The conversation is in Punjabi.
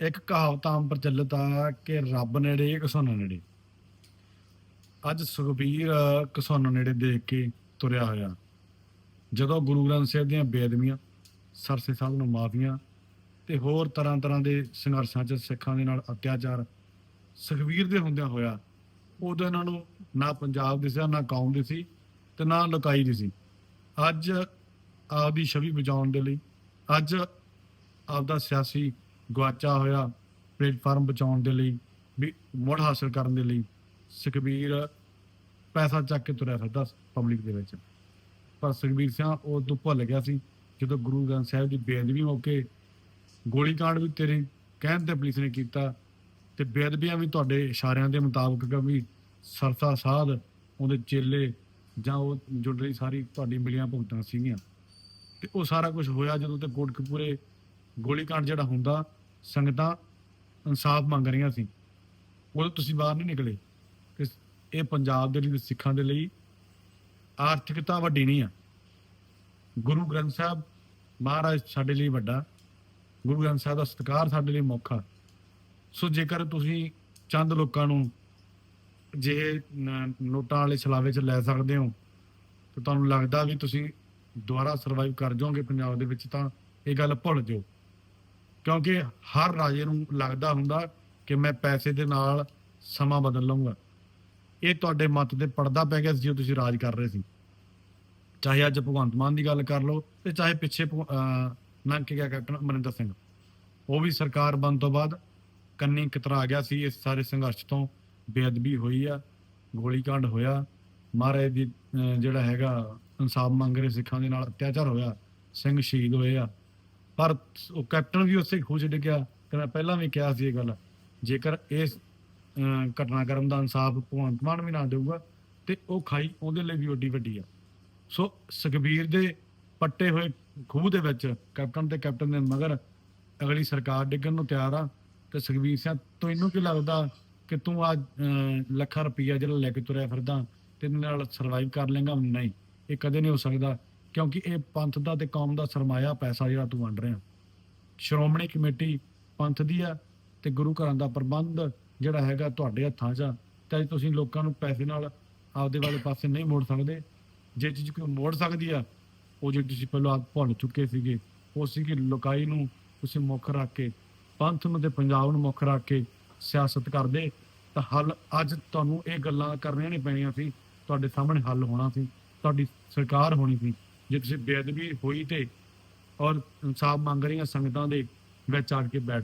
ਇੱਕ ਕਹਾਵਤ ਆਮ ਪ੍ਰਚਲਿਤ ਆ ਕਿ ਰੱਬ ਨੇੜੇ ਕਿਸਾਨਾਂ ਨੇੜੇ। ਅੱਜ ਸੁਖਬੀਰ ਕਿਸਾਨਾਂ ਨੇੜੇ ਦੇਖ ਕੇ ਤੁਰਿਆ ਹੋਇਆ। ਜਦੋਂ ਗੁਰੂ ਗ੍ਰੰਥ ਸਾਹਿਬ ਦੀਆਂ ਬੇਅਦਬੀਆਂ ਸਰਸੇ ਸਾਹਿਬ ਨੂੰ ਮਾਫੀਆਂ ਤੇ ਹੋਰ ਤਰ੍ਹਾਂ ਤਰ੍ਹਾਂ ਦੇ ਸੰਘਰਸ਼ਾਂ 'ਚ ਸਿੱਖਾਂ ਦੇ ਨਾਲ ਅਤਿਆਚਾਰ ਸੁਖਬੀਰ ਦੇ ਹੁੰਦਿਆਂ ਹੋਇਆ, ਉਦੋਂ ਇਹਨਾਂ ਨੂੰ ਨਾ ਪੰਜਾਬ ਦਿਸਿਆ ਨਾ ਕੌਮ ਦੀ ਸੀ ਤੇ ਨਾ ਲੁਕਾਈ ਦੀ ਸੀ ਅੱਜ ਆਪਦੀ ਛਵੀ ਬਚਾਉਣ ਦੇ ਲਈ, ਅੱਜ ਆਪਦਾ ਸਿਆਸੀ ਗਵਾਚਾ ਹੋਇਆ ਪਲੇਟਫਾਰਮ ਬਚਾਉਣ ਦੇ ਲਈ, ਵੀ ਮੁੜ ਹਾਸਲ ਕਰਨ ਦੇ ਲਈ। ਸੁਖਬੀਰ ਪੈਸਾ ਚੱਕ ਕੇ ਤੁਰਿਆ ਫਿਰਦਾ ਪਬਲਿਕ ਦੇ ਵਿੱਚ। ਪਰ ਸੁਖਬੀਰ ਸਿੰਘ ਉਹ ਤੋਂ ਭੁੱਲ ਗਿਆ ਸੀ, ਜਦੋਂ ਗੁਰੂ ਗ੍ਰੰਥ ਸਾਹਿਬ ਦੀ ਬੇਅਦਬੀ ਮੌਕੇ ਗੋਲੀ ਕਾਂਡ ਵੀ ਤੇਰੇ ਕਹਿਣ ਤੇ ਪੁਲਿਸ ਨੇ ਕੀਤਾ ਤੇ ਬੇਅਦਬੀਆਂ ਵੀ ਤੁਹਾਡੇ ਇਸ਼ਾਰਿਆਂ ਦੇ ਮੁਤਾਬਕ ਵੀ ਸਰਤਾ ਸਾਧ ਉਹਦੇ ਚੇਲੇ ਜਾਂ ਉਹ ਜੁੜ ਰਹੀ ਸਾਰੀ ਤੁਹਾਡੀ ਮਿਲੀਆਂ ਭੁਗਤਾਂ ਸੀਗੀਆਂ। ਤੇ ਉਹ ਸਾਰਾ ਕੁਝ ਹੋਇਆ ਜਦੋਂ ਤੇ ਕੋਟਕਪੂਰੇ ਗੋਲੀ ਕਾਂਡ ਜਿਹੜਾ ਹੁੰਦਾ ਸੰਗਤਾਂ ਇਨਸਾਫ ਮੰਗ ਰਹੀਆਂ ਸੀ। ਉਦੋਂ ਤੁਸੀਂ ਬਾਹਰ ਨਹੀਂ ਨਿਕਲੇ। ਕਿ ਇਹ ਪੰਜਾਬ ਦੇ ਲਈ, ਸਿੱਖਾਂ ਦੇ ਲਈ ਆਰਥਿਕਤਾ ਵੱਡੀ ਨਹੀਂ ਆ। ਗੁਰੂ ਗ੍ਰੰਥ ਸਾਹਿਬ ਮਹਾਰਾਜ ਸਾਡੇ ਲਈ ਵੱਡਾ। ਗੁਰੂ ਗ੍ਰੰਥ ਸਾਹਿਬ ਦਾ ਸਤਿਕਾਰ ਸਾਡੇ ਲਈ ਮੌਖਾ ਸੋ ਜੇਕਰ ਤੁਸੀਂ ਚੰਦ ਲੋਕਾਂ ਨੂੰ ਜੇ ਨੋਟਾਂ ਵਾਲੇ ਛਲਾਵੇ 'ਚ ਲੈ ਸਕਦੇ ਹੋ, ਤਾਂ ਤੁਹਾਨੂੰ ਲੱਗਦਾ ਵੀ ਤੁਸੀਂ ਦੁਬਾਰਾ ਸਰਵਾਈਵ ਕਰ ਜਾਓਗੇ ਪੰਜਾਬ ਦੇ ਵਿੱਚ, ਤਾਂ ਇਹ ਗੱਲ ਭੁੱਲ ਜਾਓ। ਕਿਉਂਕਿ ਹਰ ਰਾਜੇ ਨੂੰ ਲੱਗਦਾ ਹੁੰਦਾ ਕਿ ਮੈਂ ਪੈਸੇ ਦੇ ਨਾਲ ਸਮਾਂ ਬਦਲ ਲਵਾਂਗਾ ਇਹ ਤੁਹਾਡੇ ਮਤ ਤੇ ਪਰਦਾ ਪੈ ਗਿਆ ਸੀ ਜਦੋਂ ਤੁਸੀਂ ਰਾਜ ਕਰ ਰਹੇ ਸੀ। ਚਾਹੇ ਅੱਜ ਭਗਵੰਤ ਮਾਨ ਦੀ ਗੱਲ ਕਰ ਲਓ ਤੇ ਚਾਹੇ ਪਿੱਛੇ ਨੰਕ ਗਿਆ ਕੈਪਟਨ ਅਮਰਿੰਦਰ ਸਿੰਘ। ਉਹ ਵੀ ਸਰਕਾਰ ਬਣ ਤੋਂ ਬਾਅਦ ਕੰਨੀ ਕਤਰਾ ਗਿਆ ਸੀ। ਇਸ ਸਾਰੇ ਸੰਘਰਸ਼ ਤੋਂ ਬੇਅਦਬੀ ਹੋਈ ਆ ਗੋਲੀकांड ਹੋਇਆ। ਮਹਾਰਾਜ ਦੀ ਜਿਹੜਾ ਹੈਗਾ, ਇਨਸਾਫ ਮੰਗ ਰਹੇ ਸਿੱਖਾਂ ਦੇ ਨਾਲ ਅਤਿਆਚਾਰ ਹੋਇਆ। ਸਿੰਘ ਸ਼ਹੀਦ ਹੋਏ ਆ। ਪਰ ਉਹ ਕੈਪਟਨ ਵੀ ਉਸੇ ਖੂਜ ਡਿੱਗਿਆ ਕਿ ਮੈਂ ਪਹਿਲਾਂ ਵੀ ਕਿਹਾ ਸੀ ਇਹ ਗੱਲ, ਜੇਕਰ ਇਸ ਘਟਨਾਕ੍ਰਮ ਦਾ ਇਨਸਾਫ ਭਗਵੰਤ ਮਾਨ ਵੀ ਨਾ ਦੇਊਗਾ, ਤੇ ਉਹ ਖਾਈ ਉਹਦੇ ਲਈ ਵੀ ਓਡੀ ਵੱਡੀ ਆ। ਸੋ ਸੁਖਬੀਰ ਦੇ ਪੱਟੇ ਹੋਏ ਖੂਹ ਦੇ ਵਿੱਚ ਕੈਪਟਨ ਤੇ ਕੈਪਟਨ ਦੇ ਮਗਰ ਅਗਲੀ ਸਰਕਾਰ ਡਿੱਗਣ ਨੂੰ ਤਿਆਰ ਆ, ਤੇ ਸੁਖਬੀਰ ਸਿੰਘ, ਤੈਨੂੰ ਕੀ ਲੱਗਦਾ ਕਿ ਤੂੰ ਆ ਲੱਖਾਂ ਰੁਪਈਆ ਜਿਹੜਾ ਲੈ ਕੇ ਤੁਰਿਆ ਫਿਰਦਾ ਤੇ ਇਹਦੇ ਨਾਲ ਸਰਵਾਈਵ ਕਰ ਲੇਗਾ? ਨਹੀਂ, ਇਹ ਕਦੇ ਨਹੀਂ ਹੋ ਸਕਦਾ। ਕਿਉਂਕਿ ਇਹ ਪੰਥ ਦਾ ਤੇ ਕੌਮ ਦਾ ਸਰਮਾਇਆ ਪੈਸਾ ਜਿਹੜਾ ਤੂੰ ਵੰਡ ਰਿਹਾ। ਸ਼੍ਰੋਮਣੀ ਕਮੇਟੀ ਪੰਥ ਦੀ ਆ ਤੇ ਗੁਰੂ ਘਰਾਂ ਦਾ ਪ੍ਰਬੰਧ ਜਿਹੜਾ ਹੈਗਾ ਤੁਹਾਡੇ ਹੱਥਾਂ 'ਚ ਆ। ਤੇ ਤੁਸੀਂ ਲੋਕਾਂ ਨੂੰ ਪੈਸੇ ਨਾਲ ਆਪਦੇ ਵਾਲੇ ਪਾਸੇ ਨਹੀਂ ਮੋੜ ਸਕਦੇ। ਜੇ ਚੀਜ਼ ਕੋਈ ਮੋੜ ਸਕਦੀ ਆ, ਉਹ ਜਿਹੜੀ ਤੁਸੀਂ ਪਹਿਲਾਂ ਆਪ ਭੁੱਲ ਚੁੱਕੇ ਸੀਗੇ, ਉਹ ਸੀ ਕਿ ਲੋਕਾਈ ਨੂੰ ਤੁਸੀਂ ਮੁੱਖ ਰੱਖ ਕੇ, ਪੰਥ ਨੂੰ ਤੇ ਪੰਜਾਬ ਨੂੰ ਮੁੱਖ ਰੱਖ ਕੇ ਸਿਆਸਤ ਕਰਦੇ, ਤਾਂ ਹੱਲ ਅੱਜ ਤੁਹਾਨੂੰ ਇਹ ਗੱਲਾਂ ਕਰਨੀਆਂ ਨਹੀਂ ਪੈਣੀਆਂ ਸੀ। ਤੁਹਾਡੇ ਸਾਹਮਣੇ ਹੱਲ ਹੋਣਾ ਸੀ। ਤੁਹਾਡੀ ਸਰਕਾਰ ਹੋਣੀ ਸੀ। ਜੇ ਤੁਸੀਂ ਬੇਅਦਬੀ ਹੋਈ ਤੇ ਔਰ ਇਨਸਾਫ ਮੰਗ ਰਹੀਆਂ ਸੰਗਤਾਂ ਦੇ ਵਿੱਚ ਆ ਕੇ ਬੈਠ